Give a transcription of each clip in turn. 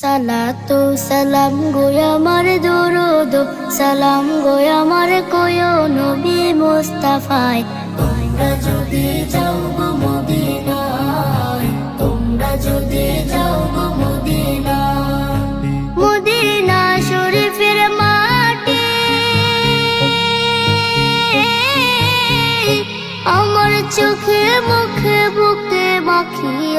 সালাতু সালাম গো আমার দরুদ, সালাম গো আমার কোয় নবী মুস্তাফায়। তোমরা যদি যাও গো মদিনায়, তোমরা যদি যাও গো মদিনায়। মদিনা শরীফের মাটি, আমার চোখে মুখে বুকে পবিত্র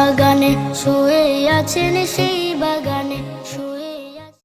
বাগানে শুয়ে আছেন সেই বাগান।